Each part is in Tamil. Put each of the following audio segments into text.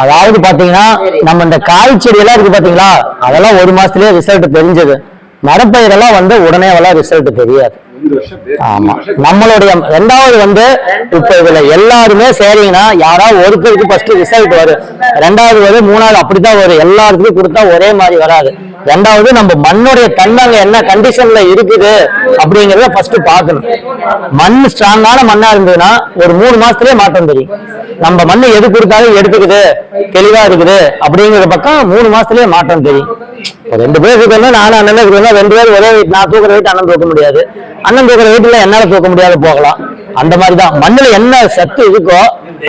அதாவது பாத்தீங்கன்னா நம்ம இந்த காய் செடி எல்லாம் இருக்கு பாத்தீங்களா அதெல்லாம் ஒரு மாசத்துலயே ரிசல்ட் தெரிஞ்சது. மரப்பயிரெல்லாம் வந்து உடனே எல்லாம் ரிசல்ட் தெரியாது. ஆமா. நம்மளுடைய ரெண்டாவது வந்து இப்ப இதுல எல்லாருமே சரிங்கன்னா யாராவது ஒருத்தருக்கு ஃபர்ஸ்ட் ரிசல்ட் வரும். ரெண்டாவது வரும் மூணாவது அப்படித்தான் வரும். எல்லாருக்குமே கொடுத்தா ஒரே மாதிரி வராது. ரெண்டாவது நம்ம மண்ணுடைய தன்மை என்ன கண்டிஷன்ல இருக்குது அப்படிங்கறத ஃபர்ஸ்ட் பார்க்கணும். மண் ஸ்ட்ராங்கான மண்ணா இருந்ததுன்னா ஒரு மூணு மாசத்துலயே மாற்றம் தெரியும். நம்ம மண் எது கொடுத்தாலும் எடுத்துக்குது தெளிவா இருக்குது அப்படிங்கிற பக்கம் மூணு மாசத்துலயே மாற்றம் தெரியும். ரெண்டு பேர் இருக்கணும் நானும் அண்ணன் இருக்கணும் ரெண்டு பேர் ஒரே வீட்டு நான் தூக்குற வீட்டு அண்ணன் தூக்க முடியாது. அண்ணன் தூக்குற வீட்டுல என்னால தூக்க முடியாது போகலாம். அந்த மாதிரி தான் மண்ணுல என்ன சத்து இருக்கோ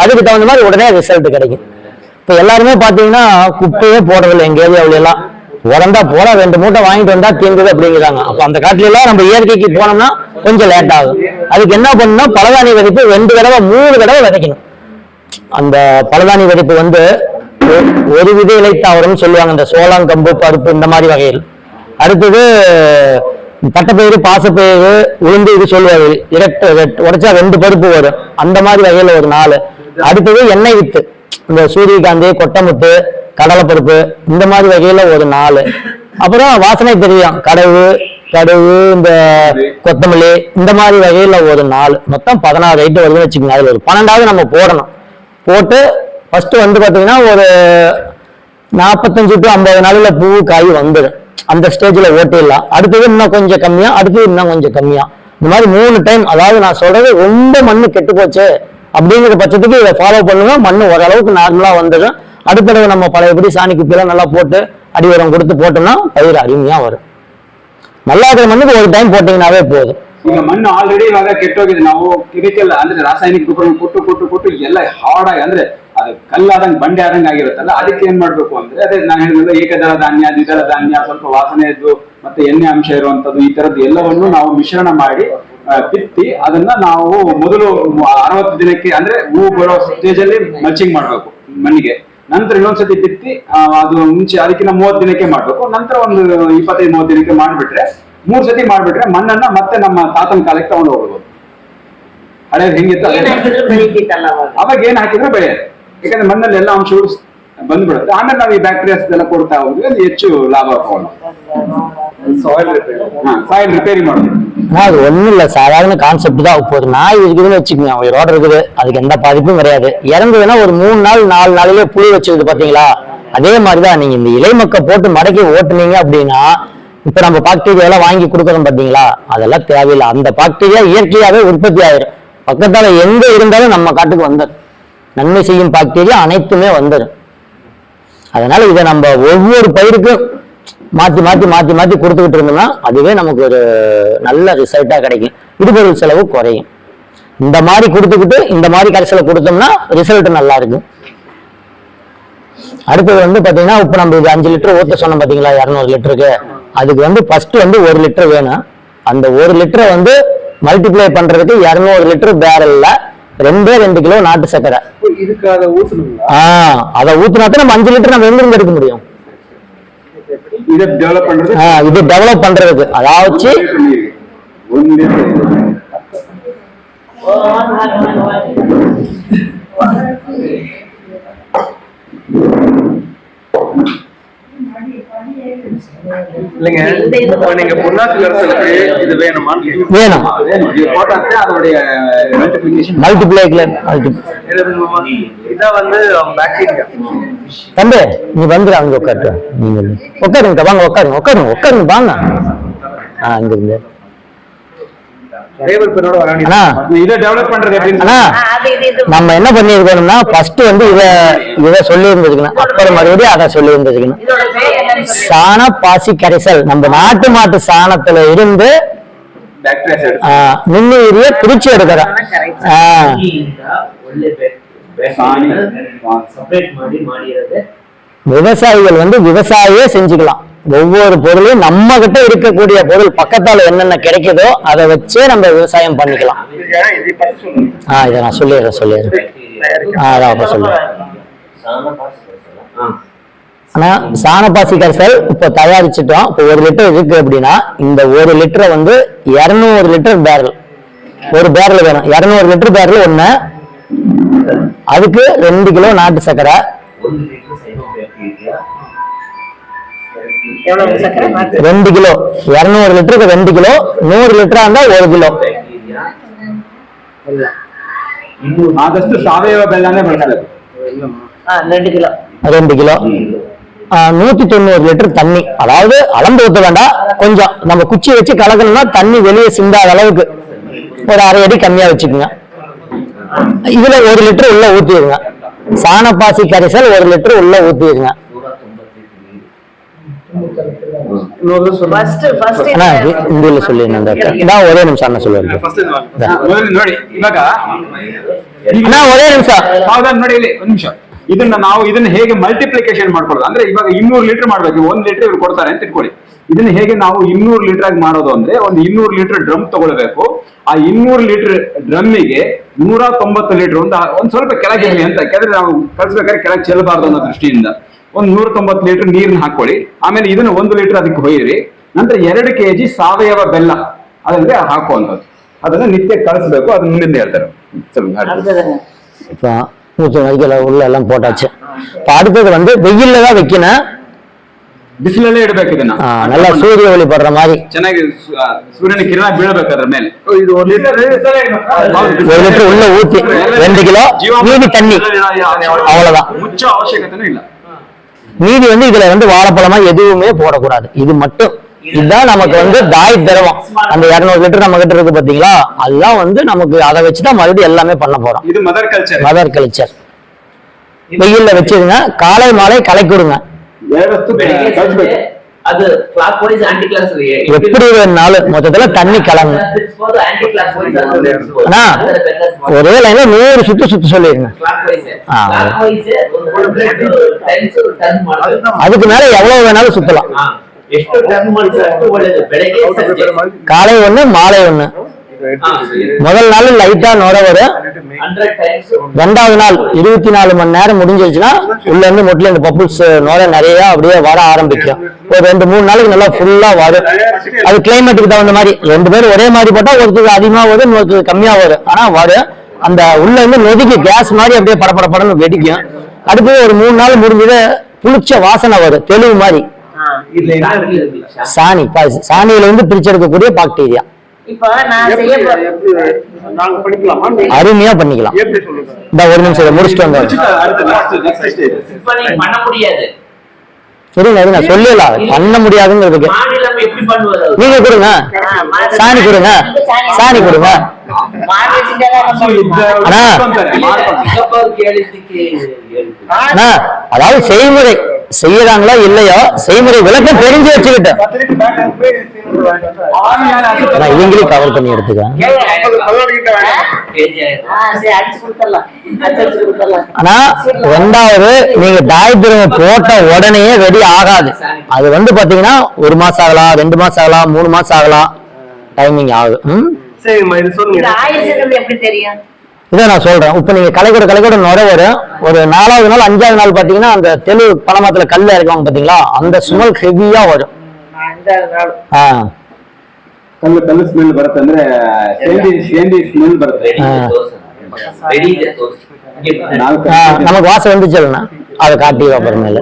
அதுக்கு தகுந்த மாதிரி உடனே ரிசல்ட் கிடைக்கும். இப்ப எல்லாருமே பாத்தீங்கன்னா குப்பையே போடுறதில்லை எங்க ஏரியாவில எல்லாம் உடந்தா போல ரெண்டு மூட்டை வாங்கிட்டு வந்தா தீர்ந்தது அப்படிங்கிறாங்க. அப்ப அந்த காட்டுல எல்லாம் நம்ம இயற்கைக்கு போனோம்னா கொஞ்சம் லேட் ஆகும். அதுக்கு என்ன பண்ணணும்? பலதானி விதைப்பு ரெண்டு தடவை மூணு தடவை விதைக்கணும். அந்த பலதானி வெடிப்பு வந்து ஒரு வித இலைத்தாவரம்னு சொல்லுவாங்க. இந்த சோளம் கம்பு பருப்பு இந்த மாதிரி வகையில் அடுத்தது தட்டைப்பயிறு பாசப்பயிறு உளுந்து இது சொல்லுவாரு இரட்டு உடைச்சா ரெண்டு பருப்பு வரும். அந்த மாதிரி வகையில ஒரு நாலு. அடுத்தது எண்ணெய் வித்து. இந்த சூரியகாந்தி கொட்டமுத்து கடலைப்பருப்பு இந்த மாதிரி வகையில ஒரு நாலு. அப்புறம் வாசனை தெரியும். கடவு கடுகு இந்த கொத்தமல்லி இந்த மாதிரி வகையில ஒரு நாலு. மொத்தம் பதினாறு ஐட்டம் வருதுன்னு வச்சுக்கோங்க. அதுல ஒரு பன்னெண்டாவது நம்ம போடணும். போட்டு ஃபர்ஸ்ட் வந்து பாத்தீங்கன்னா ஒரு நாற்பத்தஞ்சு டு ஐம்பது நாளில் பூ காய் வந்துடும் அந்த ஸ்டேஜில் ஓட்டிடலாம். அடுத்தது இன்னும் கொஞ்சம் கம்மியாக அடுத்தது இன்னும் கொஞ்சம் கம்மியாக இந்த மாதிரி மூணு டைம் அதாவது நான் சொல்றது ரொம்ப மண்ணு கெட்டு போச்சு அப்படிங்கிற பட்சத்துக்கு இதை ஃபாலோ பண்ணுங்க. மண் ஓரளவுக்கு நார்மலாக வந்துடும் அடுத்த தடவை நம்ம பழையபடி சாணி குப்பியெல்லாம் நல்லா போட்டு அடி உரம் கொடுத்து போட்டோம்னா பயிர் அருமையா வரும் நல்லா இருக்கிற மண்ணுக்கு ஒரு டைம் போட்டீங்கன்னாவே போதும் ಈಗ ಮಣ್ಣು ಆಲ್ರೆಡಿ ಇವಾಗ ಕೆಟ್ಟೋಗಿದೆ ನಾವು ಕೆಮಿಕಲ್ ಅಂದ್ರೆ ರಾಸಾಯನಿಕ ಗೊಬ್ಬರ ಕೊಟ್ಟು ಕೊಟ್ಟು ಕೊಟ್ಟು ಎಲ್ಲ ಹಾರ್ಡ್ ಆಗಿ ಅಂದ್ರೆ ಅದು ಕಲ್ಲಾದಂಗ್ ಬಂಡೆ ಆದಂಗ್ ಆಗಿರುತ್ತಲ್ಲ ಅದಕ್ಕೆ ಏನ್ ಮಾಡ್ಬೇಕು ಅಂದ್ರೆ ಅದೇ ನಾನು ಹೇಳಿದ್ರೆ ಏಕದಳ ಧಾನ್ಯ ದ್ವಿದಳ ಧಾನ್ಯ ಸ್ವಲ್ಪ ವಾಸನೆ ಇದ್ದು ಮತ್ತೆ ಎಣ್ಣೆ ಅಂಶ ಇರುವಂತದ್ದು ಈ ತರದ್ದು ಎಲ್ಲವನ್ನು ನಾವು ಮಿಶ್ರಣ ಮಾಡಿ ಆ, ಬಿತ್ತಿ ಅದನ್ನ ನಾವು ಮೊದಲು ಅರವತ್ತು ದಿನಕ್ಕೆ ಅಂದ್ರೆ ಹೂ ಬರೋ ಸ್ಟೇಜ್ ಅಲ್ಲಿ ಮಲ್ಚಿಂಗ್ ಮಾಡ್ಬೇಕು ಮಣ್ಣಿಗೆ ನಂತರ ಇನ್ನೊಂದ್ಸತಿ ಬಿತ್ತಿ ಅದು ಮುಂಚೆ ಅದಕ್ಕಿಂತ ಮೂವತ್ತು ದಿನಕ್ಕೆ ಮಾಡ್ಬೇಕು. ನಂತರ ಒಂದು ಇಪ್ಪತ್ತೈದು ಮೂವತ್ತು ದಿನಕ್ಕೆ ಮಾಡ್ಬಿಟ್ರೆ ಮೂರ್ ಸತಿ ಮಾಡ್ಬಿಟ್ರೆ ಮಣ್ಣನ್ನ ಮತ್ತೆ ನಮ್ಮ ತಾತನ ಕಾಲಕ್ಕೆ ತಗೊಂಡು ಹೋಗ್ಬೋದು. ಹಳೆ ಹೆಂಗಿತ್ತು ಅವಾಗ? ಏನ್ ಹಾಕಿದ್ರೆ ಬೆಳೆ ಯಾಕಂದ್ರೆ ಮಣ್ಣಲ್ಲಿ ಎಲ್ಲ ಅಂಶಗಳು ಬಂದ್ಬಿಡುತ್ತೆ. ಆಮೇಲೆ ನಾವು ಈ ಬ್ಯಾಕ್ಟೀರಿಯಾಸ್ ಎಲ್ಲ ಕೊಡ್ತಾ ಹೋದ್ರೆ ಹೆಚ್ಚು ಲಾಭ ತಗೊಂಡು சாயில் அது ஒன்றும் இல்லை. சாதாரண கான்செப்ட் தான். இப்போ ஒரு நாய் இருக்குதுன்னு வச்சுக்கோங்க. ஒரு ரோடு இருக்குது. அதுக்கு எந்த பாதிப்பும் கிடையாது. இறங்குதுன்னா ஒரு மூணு நாள் நாலு நாளிலே புழு வச்சிருது பார்த்தீங்களா அதே மாதிரி தான் நீங்கள் இந்த இலைமக்கை போட்டு மடக்கி ஓட்டுனீங்க அப்படின்னா இப்போ நம்ம பாக்டீரியா எல்லாம் வாங்கி கொடுக்குறோம் பார்த்தீங்களா அதெல்லாம் தேவையில்லை. அந்த பாக்டீரியா இயற்கையாகவே உற்பத்தி ஆயிரும். பக்கத்தால் எங்கே இருந்தாலும் நம்ம காட்டுக்கு வந்துடும் நன்மை செய்யும் பாக்டீரியா அனைத்துமே வந்துடும் அதனால இதை நம்ம ஒவ்வொரு பயிருக்கும் மாற்றி மாற்றி மாற்றி மாற்றி கொடுத்துக்கிட்டு இருந்தோம்னா அதுவே நமக்கு ஒரு நல்ல ரிசல்ட்டாக கிடைக்கும். இடுபொருள் செலவு குறையும். இந்த மாதிரி கொடுத்துக்கிட்டு இந்த மாதிரி கரைசலை கொடுத்தோம்னா ரிசல்ட் நல்லா இருக்கும். அடுத்தது வந்து பார்த்தீங்கன்னா இப்போ நம்ம இது அஞ்சு லிட்டர் ஊற்ற சொன்னோம் பார்த்தீங்களா இரநூறு லிட்டருக்கு. அதுக்கு வந்து ஃபர்ஸ்ட் வந்து ஒரு லிட்டர் வேணும். அந்த ஒரு லிட்டரை வந்து மல்டிப்ளை பண்றதுக்கு இரநூறு லிட்டர் பேரல்ல ரெண்டே ரெண்டு கிலோ நாட்டு சக்கரை ஆஹ் அதை ஊத்தினா நம்ம அஞ்சு லிட்டர் நம்ம எங்கிருந்து எடுக்க முடியும்? இதை டெவலப் பண்றது இது டெவலப் பண்றதுக்கு. அதாவது இல்லைங்க நீங்க பொன்னாசி அரசுக்கு இது வேணுமா? வேணும். அதோடைய மல்டிப்ளை மல்டிப்ளை தம்பி நீ வந்துரு அங்க உட்காரு. நீங்க உட்காருங்க வாங்க உட்காருங்க உட்காருங்க உட்காருங்க வாங்க. ஆ இங்க இருந்து. நம்ம என்ன பண்ணிருக்கோம்னா ஃபர்ஸ்ட் வந்து இதை இதை சொல்லி இருந்திருக்கணும் அப்புறம் மறுபடியும் அதை சொல்லி இருந்திருக்கணும் சாண பாசி கரைசல். நம்ம நாட்டு மாட்டு சாணத்துல இருந்து நுண்ணுயிரிய பிரிச்சு எடுக்கிறோம். விவசாயிகள் வந்து விவசாயே செஞ்சுக்கலாம். ஒவ்வொரு பொருளையும் நம்ம கிட்ட இருக்கக்கூடிய பொருள் பக்கத்தால என்னென்ன கிடைக்குதோ அதை வச்சே நம்ம விவசாயம் பண்ணிக்கலாம். ஆஹ் இதை நான் சொல்லிடுறேன் சொல்லிடுறேன். ஆஹ் அதான் அப்ப சாணப்பாசி கரைசல் இப்ப தயாரிச்சிட்டோம். இப்போ ஒரு லிட்டர் இருக்கு அப்படின்னா இந்த ஒரு லிட்டரை வந்து இரநூறு லிட்டர் பேரல் ஒரு பேரல் வேணும். இரநூறு லிட்டர் பேரல் ஒன்று அதுக்கு ரெண்டு கிலோ நாட்டு சர்க்கரை ಒಂದು ಲೀಟರ್ ಸೈನೋ ಬ್ಯಾಕ್ಟೀರಿಯಾ எவ்வளவு சக்கரை மாத்து ரெண்டு கிலோ இருநூறு லிட்டருக்கு ரெண்டு கிலோ நூறு லிட்டரா இருந்தா ஒரு கிலோ ಬ್ಯಾಕ್ಟೀರಿಯಾ ಇನ್ನೂ ಆದಷ್ಟು ಸಾವಯವ ಬೆಲ್ಲನೇ ಬಳಸಬೇಕು ஆ, ரெண்டு கிலோ ரெண்டு கிலோ ஆ, நூத்தி தொண்ணூறு லிட்டர் தண்ணி அதாவது அளந்து ஊத்த வேண்டாம் கொஞ்சம் நம்ம குச்சி வச்சு கலக்கணும்னா தண்ணி வெளியே சிந்தாத அளவுக்கு ஒரு அரை அடி கம்மியா வச்சுக்கோங்க இதுல ஒரு லிட்டர் உள்ள ஊத்திடுங்க சாணப்பாசி கரைசல் ஒரு லிட்டர் உள்ள ஊத்திடுங்க ನೂರ ತೊಂಬತ್ತೈದು ನೀರು ஃபர்ஸ்ட் ஃபர்ஸ்ட் அண்ணா இ- இந்தியில சொல்லி நான் ஒரே நிமிஷம் அண்ணா சொல்லுவேன் ಮೊದಲು ನೋಡಿ ಇವಾಗ அண்ணா ஒரೇ நிமிஷம் ಹೌದಾ ನೋಡಿ ಇಲ್ಲಿ ಒಂದ್ ನಿಮಿಷ ಇದನ್ನ ನಾವು ಇದನ್ನ ಹೇಗೆ ಮಲ್ಟಿಪ್ಲಿಕೇಶನ್ ಮಾಡ್ಕೊಳ್ಳೋದು ಅಂದ್ರೆ ಇವಾಗ ಇನ್ನೂರು ಲೀಟರ್ ಮಾಡ್ಬೇಕು ಒಂದ್ ಲೀಟರ್ ಇವ್ರು ಕೊಡ್ತಾರೆ ಅಂತ ಇಟ್ಕೊಳ್ಳಿ ಇದನ್ನ ಹೇಗೆ ನಾವು ಇನ್ನೂರು ಲೀಟರ್ ಆಗಿ ಮಾಡೋದು ಅಂದ್ರೆ ಒಂದು ಇನ್ನೂರು ಲೀಟರ್ ಡ್ರಮ್ ತಗೊಳ್ಬೇಕು ಆ ಇನ್ನೂರು ಲೀಟರ್ ಡ್ರಮ್ಮಿಗೆ ನೂರ ತೊಂಬತ್ತು ಲೀಟರ್ ಒಂದು ಒಂದ್ ಸ್ವಲ್ಪ ಕೆಳಗೆ ಇರಲಿ ಅಂತ ಯಾಕಂದ್ರೆ ನಾವು ಕಳ್ಸ್ಬೇಕಾದ್ರೆ ಕೆಳಗೆ ಚೆಲ್ಲಬಾರ್ದು ಅನ್ನೋ ದೃಷ್ಟಿಯಿಂದ ಒಂದ್ ನೂರ ತೊಂಬತ್ತು ಲೀಟರ್ ನೀರ್ನ ಹಾಕೊಳ್ಳಿ ಆಮೇಲೆ ಇದನ್ನ ಒಂದು ಲೀಟರ್ ಅದಕ್ಕೆ ಹೊಯ್ಯಿರಿ ನಂತರ ಎರಡು ಕೆಜಿ ಸಾವಯವ ಬೆಲ್ಲ ಅದಂದ್ರೆ ಹಾಕುವಂಥದ್ದು ಅದನ್ನ ನಿತ್ಯ ಕಳಿಸ್ಬೇಕು ಅದನ್ನ ಮುಂದಿನ ಹೇಳ್ತಾರೆ ಸ್ವಲ್ಪ ಹಾಡಿ. அடுத்ததுங்க இப்போ நூத்தி வைக்கல உள்ள எல்லாம் போட்டாச்சு இப்போ அடுத்தது வந்து வெயில்ல தான் வைக்கணும் ಬಿಸಿಲಲ್ಲೇ ಇಡ್ಬೇಕು ಇದನ್ನ ஆ, நல்லா சூரிய ஒளி படுற மாதிரி ಚೆನ್ನಾಗಿ ಸು- ಆ, ಸೂರ್ಯನ ಕಿರಣ ಬೀಳಬೇಕು ಅದ್ರ ಮೇಲೆ இது ஒரு லிட்டர் ஒரு லிட்டர் உள்ள ஊத்தி ரெண்டு கிலோ மீதி தண்ணி அவ்வளவுதான் ಮುಚ್ಚೋ ಅವಶ್ಯಕತೆನೂ ಇಲ್ಲ மீதி வந்து இதுல வந்து வாழைப்பழமா எதுவுமே போடக்கூடாது இது மட்டும் இதுதான் நமக்கு வந்து தாய் திரவம் அந்த இருநூறு லிட்டர் நம்ம கிட்ட இருக்கு பாத்தீங்களா அதுதான் வந்து நமக்கு அதை வச்சுதான் மறுபடியும் எல்லாமே பண்ண போறோம் ಇದು ಮದರ್ ಕಲ್ಚರ್ மதர் கல்ச்சர் வெயில்ல வச்சிருங்க காலை மாலை கலைக்கிடுங்க ಎರಡತ್ತು எப்படி வேணாலும் மொத்தத்துல தண்ணி கலங்க ஒரே லைன்ல நூறு சுத்து சுத்து சொல்லிருங்க. அதுக்கு மேல எவ்வளவு வேணாலும் சுத்தலாம். காலை ஒண்ணு மாலை ஒண்ணு. முதல் நாள் லைட்டா நோட வரும். ரெண்டாவது நாள் இருபத்தி நாலு மணி நேரம் முடிஞ்சிருச்சுன்னா உள்ள இருந்து முட்டில இந்த பப்புள்ஸ் நுர நிறைய அப்படியே வர ஆரம்பிக்கும். ஒரு ரெண்டு மூணு நாளைக்கு நல்லா ஃபுல்லா வரும். அது கிளைமேட்டுக்கு தகுந்த மாதிரி. ரெண்டு பேரும் ஒரே மாதிரி போட்டா ஒருத்தருக்கு அதிகமா வரும் இன்னொருத்தருக்கு கம்மியா வரும். ஆனா வரும். அந்த உள்ள இருந்து நொதுக்கு கேஸ் மாதிரி அப்படியே படப்பட படம்னு வெடிக்கும். அடுத்து ஒரு மூணு நாள் முடிஞ்சது புளிச்ச வாசனை வரும் தெளிவு மாதிரி. சாணி சாணியில இருந்து பிரிச்செடுக்கக்கூடிய பாக்டீரியா அருமையா பண்ணிக்கலாம். இந்த ஒரு நிமிஷம் முடிச்சுட்டு வந்து இருங்க இருங்க சொல்லலாம் பண்ண முடியாதுங்கிறதுக்கு நீங்க கொடுங்க. சாணி கொடுங்க. சாணி கொடுங்க. அதாவது செய்முறை. செய்யறாங்களோ இல்லையோ? செய்முறை விளக்கம் தெரிஞ்சு வச்சுக்கிட்டேன். நான் இவங்களையும் கவர் பண்ணி சரி கொடுத்துடலாம் ஆனா ரெண்டாவது நீங்க தாய்த்திரம் போட்ட உடனே ரெடி ஆகாது. அது வந்து பாத்தீங்கன்னா ஒரு மாசம் ஆகலாம் ரெண்டு மாசம் ஆகலாம் மூணு மாசம் ஆகலாம். டைமிங் ஆகும் ம்? சரிம்மா இதை நான் சொல்றேன். இப்போ நீங்க கலைக்கூட கலைக்கூட நுர வரும் ஒரு நாலாவது நாள் அஞ்சாவது நாள் பாத்தீங்கன்னா அந்த தெளு பணமரத்துல கல்ல இருக்காங்க பாத்தீங்களா அந்த ஸ்மெல் ஹெவியா வரும். நமக்கு வாசம் வந்துச்சு அதை காட்டி அப்புறமேல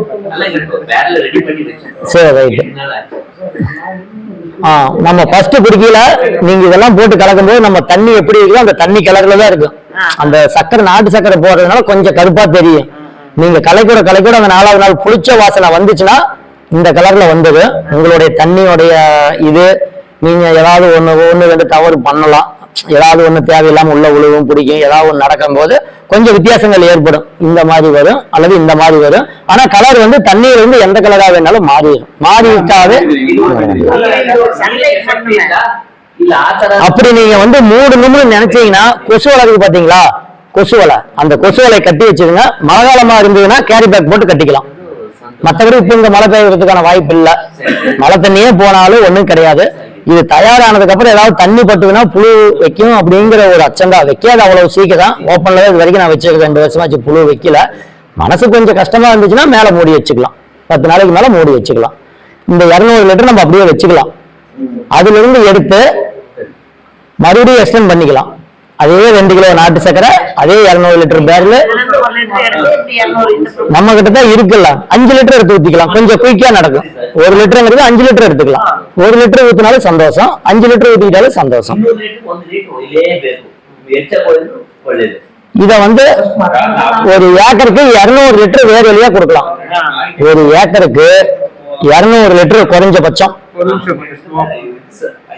சரி ரைட்டு ஆ நம்ம ஃபர்ஸ்ட் குடிக்கல. நீங்க இதெல்லாம் போட்டு கலக்கும்போது நம்ம தண்ணி எப்படி இருக்கோ அந்த தண்ணி கலர்ல தான் இருக்கும் அந்த சக்கரை நாட்டு சக்கரை போடுறதுனால கொஞ்சம் கருப்பா தெரியும். நீங்க கலைக்கூட கலைக்கூட அந்த நாலாவது நாள் புளிச்ச வாசனை வந்துச்சுன்னா இந்த கலர்ல வந்தது. உங்களுடைய தண்ணியோடைய இது நீங்க ஏதாவது ஒண்ணு ஒண்ணு ரெண்டு தவறு பண்ணலாம். ஏதாவது ஒண்ணு தேவையில்லாம உள்ள உழுவும் பிடிக்கும் ஏதாவது ஒண்ணு நடக்கும்போது கொஞ்சம் வித்தியாசங்கள் ஏற்படும். இந்த மாதிரி வரும் அல்லது இந்த மாதிரி வரும். ஆனா கலர் வந்து தண்ணீர் வந்து எந்த கலரா வேணாலும் மாறிடும். மாறிட்டாவே ಇದು அப்படி நீங்க வந்து மூடணும்னு நினைச்சீங்கன்னா கொசு வளர்க்கு பாத்தீங்களா? கொசு வலை. அந்த கொசு வலை கட்டி வச்சிருங்க மழை காலமா இருந்ததுன்னா கேரி பேக் போட்டு கட்டிக்கலாம். மற்றபடி இப்ப இங்க மழை பெய்யறதுக்கான வாய்ப்பு இல்லை. மழை தண்ணியே போனாலும் ஒன்றும் கிடையாது. இது தயாரானதுக்கு அப்புறம் ஏதாவது தண்ணி பட்டுதுன்னா புழு வைக்கும் அப்படிங்கிற ஒரு அச்சம் தான் வைக்காது. அவ்வளவு சீக்கிரம். ஓப்பன்ல இது வரைக்கும் நான் வச்சிருக்கேன். ரெண்டு வருஷமாச்சு புழு வைக்கல. மனசு கொஞ்சம் கஷ்டமா இருந்துச்சுன்னா மேல மூடி வச்சுக்கலாம். பத்து நாளைக்கு மேல மூடி வச்சுக்கலாம். இந்த இரநூறு லிட்டர் நம்ம அப்படியே வச்சுக்கலாம். அதுல இருந்து எடுத்து மறுபடியும் எக்ஸ்டெண்ட் பண்ணிக்கலாம். அதே ரெண்டு கிலோ நாட்டு சக்கரை அதே இரநூறு லிட்டர் பேர்ல நம்ம கிட்ட தான் இருக்குல்ல. அஞ்சு லிட்டர் எடுத்து ஊத்திக்கலாம். கொஞ்சம் குயிக்கா நடக்கும். ஒரு லிட்டருங்கிறது அஞ்சு லிட்டர் எடுத்துக்கலாம். ஒரு லிட்டர் ஊத்தினாலும் சந்தோஷம். அஞ்சு லிட்டர் ஊத்திக்கிட்டாலும் சந்தோஷம். இத வந்து ஒரு ஏக்கருக்கு இருநூறு லிட்டர் வேறு வழியா கொடுக்கலாம். ஒரு ஏக்கருக்கு இருநூறு லிட்டர் குறைஞ்சபட்சம்.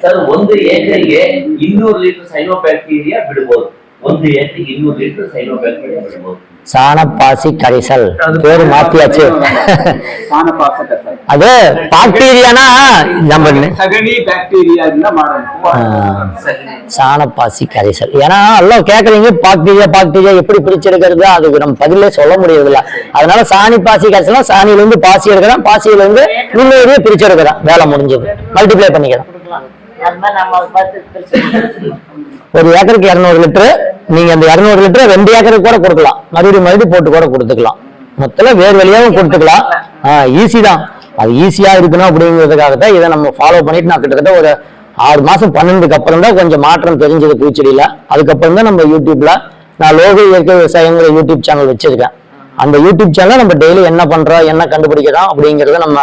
ಸರ್ ಒಂದು ಎಕರೆಗೆ ಇನ್ನೂರು ಲೀಟರ್ ಸೈನೋ ಬ್ಯಾಕ್ಟೀರಿಯಾ ಬಿಡಬಹುದು ಒಂದು ಎಕರೆಗೆ ಇನ್ನೂರು ಲೀಟರ್ ಸೈನೋ ಬ್ಯಾಕ್ಟೀರಿಯಾ ಬಿಡಬಹುದು சாணப்பாசி கரைசல் பேரு மாத்தியாச்சு ಸಾನಪಾಸಕ ಸರ್ அது பாக்டீரியானா நம்ம ಸಗಣಿ ಬ್ಯಾಕ್ಟೀರಿಯಾದಿಂದ ಮಾಡೋದು ஆ, சாணப்பாசி கரைசல் ஏன்னா எல்லாம் கேக்குறீங்க பாக்டீரியா பாக்டீரியா எப்படி பிரிச்செடுக்கிறது அதுக்கு நம்ம பதிலே சொல்ல முடியறதில்ல அதனால சாணி பாசி கரைசல்னா சாணியில இருந்து பாசி எடுக்கிறோம் பாசியில இருந்து நுண்ணுயிரியை பிரிச்செடுக்கிறோம் வேலை முடிஞ்சது மல்டிப்ளை பண்ணிக்கிறோம் ஒரு ஏக்கருக்கு இருநூறு லிட்டரு. நீங்க அந்த இருநூறு லிட்டர் ரெண்டு ஏக்கருக்கு கூட கொடுக்கலாம். மறுபடியும் மறுபடியும் போட்டு கூட கொடுத்துக்கலாம். மொத்தம் வேறு வழியாகவும் கொடுத்துக்கலாம். ஈஸி தான். அது ஈஸியா இருக்கணும் அப்படிங்கிறதுக்காக தான் இதை நம்ம ஃபாலோ பண்ணிட்டு நான் கிட்டத்தட்ட ஒரு ஆறு மாசம் பன்னெண்டுக்கு அப்புறம் தான் கொஞ்சம் மாற்றம் தெரிஞ்சது பூச்செடியில. அதுக்கப்புறம் தான் நம்ம யூடியூப்ல நான் லோக இயற்கை விவசாயங்கிற யூடியூப் சேனல் வச்சிருக்கேன். அந்த யூடியூப் சேனல் நம்ம டெய்லி என்ன பண்றோம் என்ன கண்டுபிடிக்கிறோம் அப்படிங்கறத நம்ம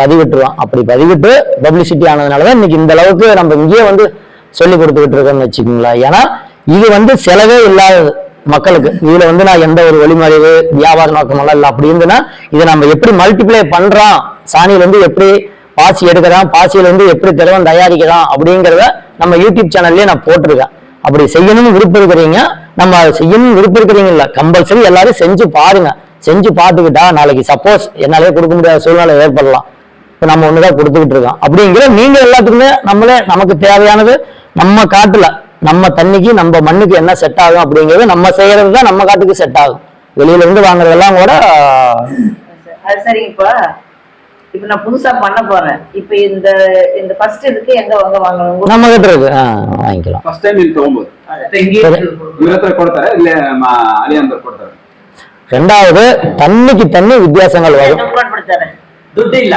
பதிவிட்டுருவான். அப்படி பதிவிட்டு பப்ளிசிட்டி ஆனதுனால தான் இன்னைக்கு இந்த அளவுக்கு நம்ம இங்கேயே வந்து சொல்லி கொடுத்துக்கிட்டு இருக்கோம்னு வச்சுக்கோங்களேன். ஏன்னா இது வந்து செலவே இல்லாதது மக்களுக்கு. இதுல வந்து நான் எந்த ஒரு வழிமறைவு வியாபார நோக்கமெல்லாம் இல்லை. அப்படி இருந்துன்னா இதை நம்ம எப்படி மல்டிப்ளை பண்றோம்? சாணியில இருந்து எப்படி பாசி எடுக்கிறோம் பாசியில இருந்து எப்படி திரவம் தயாரிக்கிறோம் அப்படிங்கிறத நம்ம யூடியூப் சேனல்லயே நான் போட்டிருக்கேன். அப்படி செய்யணும்னு விருப்பம் இருக்கிறீங்க. நம்ம அதை செய்யணும்னு விருப்பம் இருக்கிறீங்கல்ல கம்பல்சரி எல்லாரும் செஞ்சு பாருங்க. செஞ்சு பார்த்துக்கிட்டா நாளைக்கு சப்போஸ் என்னாலே கொடுக்க முடியாத சூழ்நிலை ஏற்படலாம். இப்ப நம்ம ஒண்ணுதான் கொடுத்துக்கிட்டு இருக்கோம் அப்படிங்கிற நீங்க எல்லாத்துக்குமே நம்மளே நமக்கு தேவையானது நம்ம காட்டுல நம்ம தண்ணிக்கு நம்ம மண்ணுக்கு என்ன செட் ஆகும் அப்படிங்கிறது நம்ம செய்யறது தான் நம்ம காட்டுக்கு செட் ஆகும் வெளியில இருந்து வாங்குறதெல்லாம் கூட அது சரிங்க இப்போ இப்ப நான் புதுசா பண்ண போறேன் இப்ப இந்த இந்த ஃபர்ஸ்ட் இதுக்கு எங்க வாங்க வாங்கணும் நம்ம கிட்ட இருக்கு ஆ, வாங்கிக்கலாம் ಫಸ್ಟ್ ಟೈಮ್ ಇಲ್ಲಿ ತಗೊಬೋದು ತೆಂಗಿ ಇವ್ರ ಹತ್ರ ಕೊಡ್ತಾರೆ ಇಲ್ಲೇ ಅಳಿಯಂದ್ರ ಕೊಡ್ತಾರೆ ரெண்டாவது தண்ணிக்கு தண்ணி வித்தியாசங்கள் வரும் என்ன போட்டு ದುಡ್ಡು ಇಲ್ಲ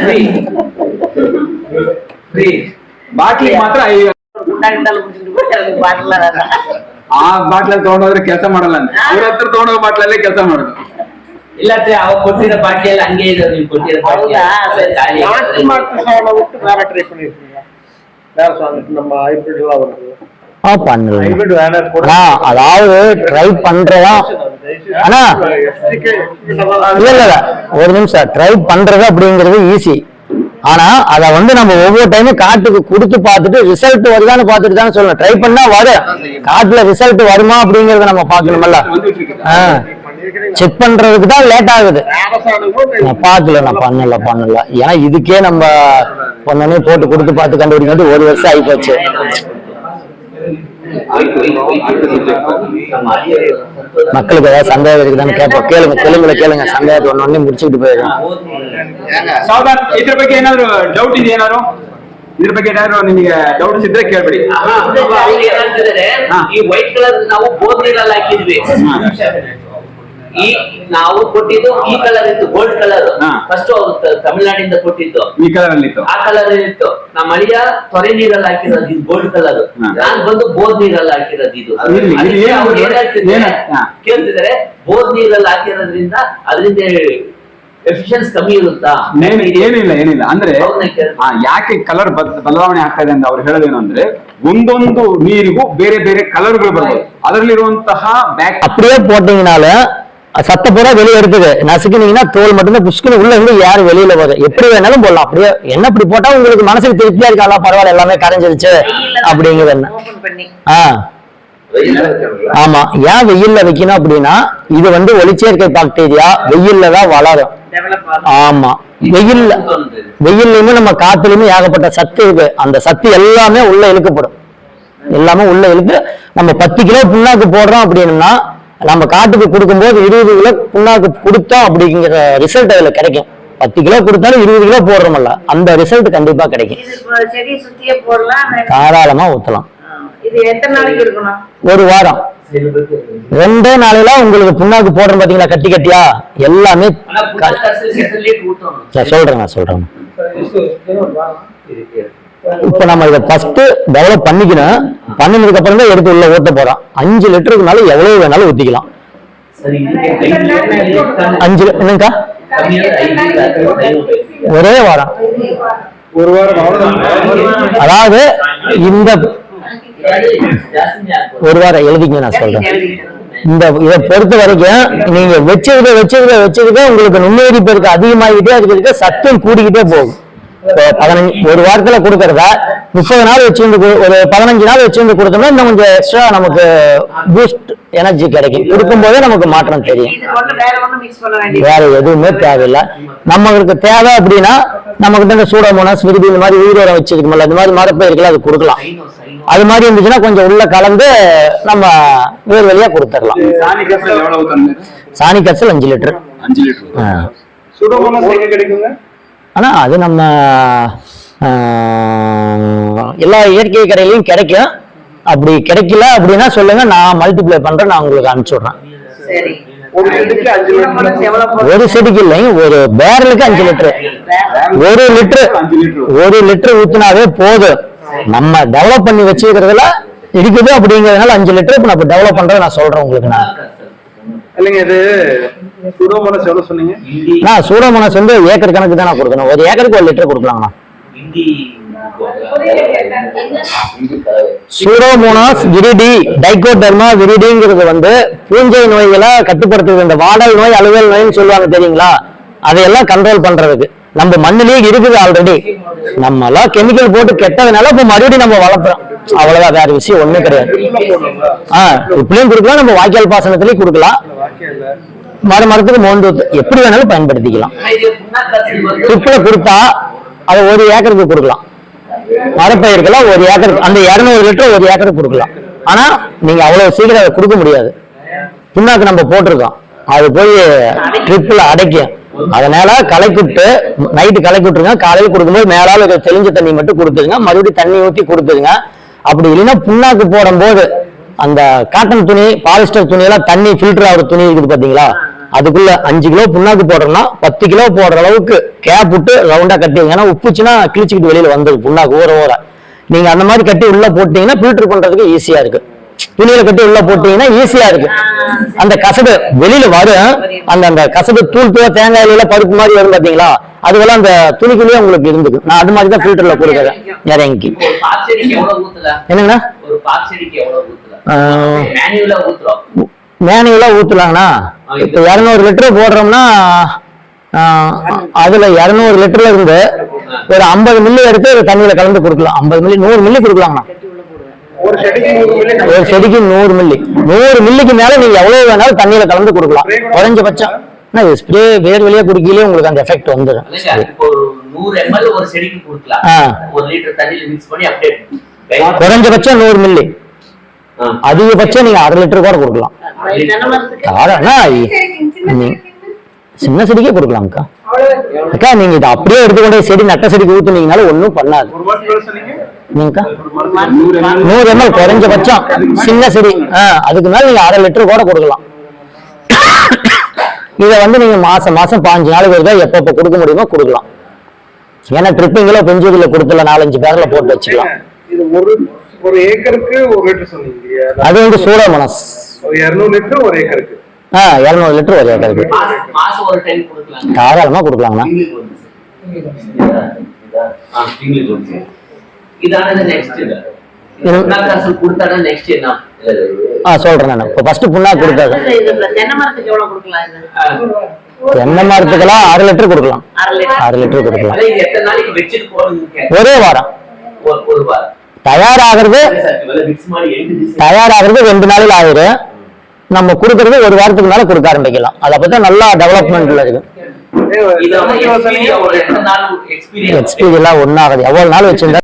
ಫ್ರೀ ಫ್ರೀ ಬಾಟ್ಲಿ ಮಾತ್ರ ಐ- குண்டாண்டாலும் குடிச்சிட்டு போய் எனக்கு பாட்டில ಆ ಬಾಟ್ಲಲ್ಲಿ ತಗೊಂಡೋದ್ರೆ ಕೆಲಸ ಮಾಡಲ್ಲ ಅಂತ ಅವ್ರ ಹತ್ರ ತಗೊಂಡೋಗೋ ಬಾಟ್ಲಲ್ಲೇ ಕೆಲಸ ಮಾಡೋದು ಇಲ್ಲ ಸರ್ ಅವ ಕೊಟ್ಟಿರೋ ಬಾಟ್ಲಿ ಎಲ್ಲ ಹಂಗೆ ಇದೆ ನೀವು ಕೊಟ್ಟಿರೋ ಬಾಟ್ಲಿ ಹೌದಾ? ಸರಿ. ಖಾಲಿ நாட்டு ಆಗಿದೆ. மாட்டு சாணம் விட்டு வேற ட்ரை பண்ணிருக்கீங்க வேற சாணம் நம்ம ஹைபிரிட் எல்லாம் வருது ஆ பண்ணலாம் ஹைபிரிட் வேற ஆனா அதாவது ட்ரை பண்றதா ஆனா இல்ல இல்ல. ஒரு நிமிஷம் ட்ரை பண்றது அப்படிங்கிறது ஈஸி ஆனா அதை வந்து நம்ம ஒவ்வொரு டைமும் காட்டுக்கு கொடுத்து பார்த்துட்டு ரிசல்ட் வருதான்னு பார்த்துட்டு தான் சொல்லணும். ட்ரை பண்ணா வரும் காட்டுல ரிசல்ட் வருமா அப்படிங்கறத நம்ம பாக்கணும்ல செக் பண்றதுக்கு தான் லேட் ஆகுது. நான் பார்க்கல நான் பண்ணல பண்ணல. ஏன்னா இதுக்கே நம்ம ஒன்னே போட்டு கொடுத்து பார்த்து கண்டுபிடிக்கிறது ஒரு வருஷம் ஆகி போச்சு. மக்களுக்கு ஏதாவது சந்தேகம் இருக்குதான்னு கேட்போம் கேளுங்க தெலுங்குல கேளுங்க சந்தேகத்தை ஒன்னு ஒன்னே முடிச்சுக்கிட்டு போயிடும் ಸಾವ್ದಾರ್ ಇದ್ರ ಬಗ್ಗೆ ಏನಾದ್ರು ಡೌಟ್ ಇದೆ ಏನಾದ್ರು ಇದ್ರ ಬಗ್ಗೆ ಏನಾದ್ರು ನಿಮಗೆ ಡೌಟ್ಸ್ ಇದ್ರೆ ಕೇಳ್ಬಿಡಿ ಅವ್ರು ಏನಂತಿದ್ದಾರೆ ಹಾ. ಈ ವೈಟ್ ಕಲರ್ ನಾವು ಬೋರ್ ನೀರಲ್ಲಿ ಹಾಕಿದ್ವಿ ಈ ನಾವು ಕೊಟ್ಟಿದ್ದು ಈ ಕಲರ್ ಇತ್ತು ಗೋಲ್ಡ್ ಕಲರ್ ಫಸ್ಟ್ ಅವ್ರು ತಮಿಳ್ನಾಡಿಂದ ಕೊಟ್ಟಿದ್ದು. ಈ ಕಲರ್ ಅಲ್ಲಿ ಆ ಕಲರ್ ಇತ್ತು. ನಮ್ಮ ಅಳಿಯ ತೊರೆ ನೀರಲ್ಲಿ ಹಾಕಿರೋದು ಇದು ಗೋಲ್ಡ್ ಕಲರ್ ನಾನ್ ಬಂದು ಬೋದ್ ನೀರಲ್ಲಿ ಹಾಕಿರೋದು ಇದು. ಕೇಳ್ತಿದ್ರೆ ಏನ್ ಕೇಳ್ತಿದಾರೆ ಬೋದ್ ನೀರಲ್ಲಿ ಹಾಕಿರೋದ್ರಿಂದ ಅದರಿಂದ ಎಫಿಷಿಯನ್ಸ್ ಕಮ್ಮಿ ಇರುತ್ತಾ? ಏನಿಲ್ಲ ಏನಿಲ್ಲ. ಅಂದ್ರೆ ಯಾಕೆ ಕಲರ್ ಬದಲಾವಣೆ ಆಗ್ತಾ ಇದೆ ಅಂತ ಅವ್ರು ಹೇಳೋದೇನು ಅಂದ್ರೆ ಒಂದೊಂದು ನೀರಿಗೂ ಬೇರೆ ಬೇರೆ ಕಲರ್ಗಳು ಬರ್ತವೆ. ಅದರಲ್ಲಿರುವಂತಹ ಬ್ಯಾಕ್ ಅಪ್ರಿಯ சத்த பூரா வெளியே எடுக்குது நசுக்குனீங்கன்னா தோல் மட்டும்தான் புஷ்குன்னு உள்ள இருந்து யாரும் வெளியில வரும் எப்படி வேணாலும் போடலாம். அப்படியே என்ன இப்படி போட்டா உங்களுக்கு மனசுக்கு திருப்தியா இருக்காங்களா பரவாயில்ல எல்லாமே கரைஞ்சிருச்சு அப்படிங்கிறது என்ன ஆ. ஆமா. ஏன் வெயில்ல வைக்கணும் அப்படின்னா இது வந்து ஒளிச்சேர்க்கை பாக்டீரியா வெயில்ல தான் வளரும். ஆமா. வெயில்ல வெயில்லையுமே நம்ம காத்துலயுமே ஏகப்பட்ட சத்து இருக்கு. அந்த சத்து எல்லாமே உள்ள இழுக்கப்படும். எல்லாமே உள்ள இழுத்து நம்ம பத்து கிலோ புண்ணாக்கு போடுறோம் அப்படின்னா நம்ம காட்டுக்கு கொடுக்கும்போது இருபது கிலோ புண்ணாக்கு கொடுத்தோம் அப்படிங்கிற ரிசல்ட் அதுல கிடைக்கும். பத்து கிலோ கொடுத்தாலும் இருபது கிலோ போடுறோம்ல அந்த ரிசல்ட் கண்டிப்பா கிடைக்கும். தாராளமா ஊத்தலாம். ஆ, இது எத்தனை நாளைக்கு இருக்கணும்? ஒரு வாரம். ரெண்டே நாளையில உங்களுக்கு புண்ணாக்கு போடுறோம் பாத்தீங்களா கட்டி கட்டியா? எல்லாமே சொல்றேன் சொல்றேன். இப்ப நம்ம இதை ஃபர்ஸ்ட் டெவலப் பண்ணிக்கணும் பண்ணினதுக்கு அப்புறம் தான் எடுத்து உள்ள ஊத்த போறோம் அஞ்சு லிட்டருக்குனால எவ்வளவு வேணாலும் ஊத்திக்கலாம். அஞ்சு என்னங்கக்கா ஒரே வாரம். ஒரு வாரம் அதாவது இந்த ஒரு வாரம் எழுதிங்க நான் சொல்றேன். இந்த இதை பொறுத்த வரைக்கும் நீங்க வச்சதுல வச்சதுல வச்சதுல உங்களுக்கு நுண்ணுயிரி பெருக்கு அதிகமாகிட்டே இருக்கிறதுக்கு சத்தம் கூடிக்கிட்டே போகும். பதினஞ்சு ஒரு வாரத்துல கொடுக்கறத முப்பது நாள் வச்சிருந்து ஒரு பதினஞ்சு நாள் வச்சிருந்து கொடுத்தோம்னா இன்னும் கொஞ்சம் எக்ஸ்ட்ரா நமக்கு பூஸ்ட் எனர்ஜி கிடைக்கும். கொடுக்கும்போதே நமக்கு மாற்றம் தெரியும். வேற ஒண்ணு மிக்ஸ் பண்ண வேண்டியது வேற எதுவுமே தேவையில்லை. நம்மளுக்கு தேவை அப்படின்னா நம்ம கிட்ட இந்த சூடோமோனாஸ் விருதி இந்த மாதிரி உயிரோரம் வச்சிருக்கோம்ல இந்த மாதிரி மரப்பயிர்கள் அது கொடுக்கலாம். அது மாதிரி இருந்துச்சுன்னா கொஞ்சம் உள்ள கலந்து நம்ம வேர் வழியா கொடுத்துடலாம். சாணி கேப்சல் எவ்வளவு ஊத்தணும் சாணி கச்சல் அஞ்சு லிட்டர். அஞ்சு லிட்டர். சுடோமோனாஸ் எங்க கிடைக்குங்க ஆனா அது நம்ம எல்லா இயற்கை கடையிலையும் கிடைக்கும். அப்படி கிடைக்கல அப்படின்னா சொல்லுங்க நான் மல்டிப்ளை பண்றேன் நான் உங்களுக்கு அனுப்பிச்சு விடுறேன் சரி. ஒரு செடிக்கு இல்லைங்க ஒரு பேரலுக்கு அஞ்சு லிட்டர். ஒரு லிட்டர். ஒரு லிட்டர் ஊத்துனாவே போதும். நம்ம டெவலப் பண்ணி வச்சுக்கிறதுல இருக்குது அப்படிங்கிறதுனால அஞ்சு லிட்டர் இப்ப நான் டெவலப் பண்றதை நான் சொல்றேன் உங்களுக்கு நான். இல்லைங்க இது சுடோமோனாஸ் எவ்வளவு சொன்னீங்க? நான் சூடோமோனாஸ் வந்து ஏக்கர் கணக்கு தான் கொடுக்கணும். ஒரு ஏக்கருக்கு ஒரு லிட்டர் கொடுக்கலாங்கண்ணா. இந்தி. சூடோமோனாஸ் விரிடி டைகோடர்மா விரிடிங்கிறது வந்து பூஞ்சை நோய்களை கட்டுப்படுத்துறது இந்த வாடல் நோய் அலுவல் நோய்னு சொல்லுவாங்க தெரியுங்களா? அதையெல்லாம் கண்ட்ரோல் பண்றதுக்கு. நம்ம மண்ணிலேயே இருக்குது ஆல்ரெடி நம்ம எல்லாம் கெமிக்கல் போட்டு கெட்டதுனால இப்ப மறுபடியும் நம்ம வளர்த்துறோம் அவ்வளவுதான் வேற விஷயம் ஒண்ணும் கிடையாது. ஆஹ் இப்படியும் கொடுக்கலாம் நம்ம வாய்க்கால் பாசனத்திலயும் கொடுக்கலாம். மர மரத்துக்கு மோந்து எப்படி வேணாலும் பயன்படுத்திக்கலாம். ட்ரிப்ல கொடுத்தா அதை ஒரு ஏக்கருக்கு கொடுக்கலாம். மரப்பயிர்கள்லாம் ஒரு ஏக்கருக்கு அந்த இருநூறு லிட்டர் ஒரு ஏக்கருக்கு கொடுக்கலாம். ஆனா நீங்க அவ்வளவு சீக்கிரம் அதை கொடுக்க முடியாது. புண்ணாக்கு நம்ம போட்டிருக்கோம். அது போய் ட்ரிப்ல அடைக்கும். அதனால கலைக்குட்டு நைட்டு களைக்குட்டுருங்க. காலையில் கொடுக்கும்போது மேலால தெளிஞ்ச தண்ணி மட்டும் கொடுத்துருங்க. மறுபடியும் தண்ணி ஊற்றி கொடுத்துருங்க. அப்படி இல்லைன்னா புண்ணாக்கு போடும்போது அந்த காட்டன் துணி பாலிஸ்டர் துணியெல்லாம் தண்ணி ஃபில்டர் ஆகிற துணி இருக்குது பார்த்தீங்களா அதுக்குள்ள அஞ்சு கிலோ புண்ணாக்கு போடுறோம்னா பத்து கிலோ போடுற அளவுக்கு கேப் விட்டு ரவுண்டா கட்டிங்க ஏன்னா உப்புச்சுன்னா கிழிச்சிக்கிட்டு வெளியில வந்துடும் புண்ணாக்கு ஊற ஊற. நீங்க அந்த மாதிரி கட்டி உள்ள போட்டீங்கன்னா ஃபில்டர் பண்றதுக்கு ஈஸியா இருக்கு. துணியில கட்டி உள்ள போட்டீங்கன்னா ஈஸியா இருக்கு. அந்த கசடு வெளியில வரும். அந்த அந்த கசடு தூள் தூள் தேங்காய் இலையில பருப்பு மாதிரி வரும் பாத்தீங்களா? அதுவெல்லாம் அந்த துணிக்குள்ளேயே உங்களுக்கு இருந்துக்கு நான் அது மாதிரி தான் ஃபில்டர்ல கொடுக்குறேன் இறங்கி. என்னங்கண்ணா? மேனுவலா ஊத்துலாங்கண்ணா. இப்போ இரநூறு லிட்டர் போடுறோம்னா அதுல இரநூறு லிட்டர்ல இருந்து ஒரு ஐம்பது மில்லி எடுத்து தண்ணியில கலந்து கொடுக்கலாம். ஐம்பது மில்லி நூறு மில்லி கொடுக்கலாங்கண்ணா. ஒரு செடிக்கு நூறு மில்லி ஒரு செடிக்கு நூறு மில்லி. நூறு மில்லிக்கு மேல நீங்க எவ்வளவு வேணாலும் தண்ணியில கலந்து கொடுக்கலாம். குறைஞ்சபட்சம். ஸ்ப்ரே வேர் வழியா குடிக்கலே உங்களுக்கு அந்த எஃபெக்ட் வந்துடும் கொடுக்கலாம். குறைஞ்சபட்சம் நூறு மில்லி. அதிகபட்சம் நீங்க அரை லிட்டர் கூட கொடுக்கலாம். சின்ன செடிக்கே கொடுக்கலாம்க்கா அக்கா. நீங்க இதை அப்படியே எடுத்துக்கொண்டே செடி நட்ட செடிக்கு ஊத்துனீங்கனாலும் ஒண்ணும் பண்ணாது. ஒரு நூறு எம்எல் குறைஞ்சபட்சம். சின்ன செடி. ஆ, அதுக்கு மேல நீங்க அரை லிட்டர் கூட கொடுக்கலாம். இதை வந்து நீங்க மாசம் மாசம் பாஞ்சு நாள் வருதா எப்பப்ப கொடுக்க முடியுமோ கொடுக்கலாம். ஏன்னா ட்ரிப்பிங்ல பெஞ்சூரில கொடுத்துல நாலஞ்சு பேர்ல போட்டு வச்சுக்கலாம். இது ஒரு ஒரு ஏக்கருக்கு ஒரு லிட்டர் சொன்னீங்க. இல்லையா? அது வந்து சூடோமனஸ். ஒரு இருநூறு லிட்டர் ஒரு ஏக்கருக்கு. ஆ இரநூறு லிட்டர் ஒரு ஏக்கருக்கு. மாசம் மாசம் ஒரு டைம் கொடுக்கலாம் தாராளமா கொடுக்கலாங்கண்ணா இதானது கொடுத்தானா என்ன? ஆ சொல்றேன் நான். இப்போ ஃபர்ஸ்ட் புண்ணா கொடுத்தாது இது இந்த தென்னை மரத்துக்கு எவ்வளவு கொடுக்கலாம் இது? ஆ, தென்னை மரத்துக்கெல்லாம் அரை லிட்டர் கொடுக்கலாம். அரை லிட்டர். கொடுக்கலாம். ஒரே வாரம். ஒரு- ஒரு வாரம். தயாராகிறது. தயாராகிறது ரெண்டு நாளில் ஆயிரும் நம்ம கொடுக்கறது ஒரு வாரத்துக்கு மேல கொடுக்க ஆரம்பிக்கலாம். அதை பத்தி நல்லா டெவலப்மெண்ட்ல இருக்கு? எக்ஸ்பீரியெல்லாம் ஒன்றும் ஆகாது எவ்வளவு நாள் வச்சிருந்தா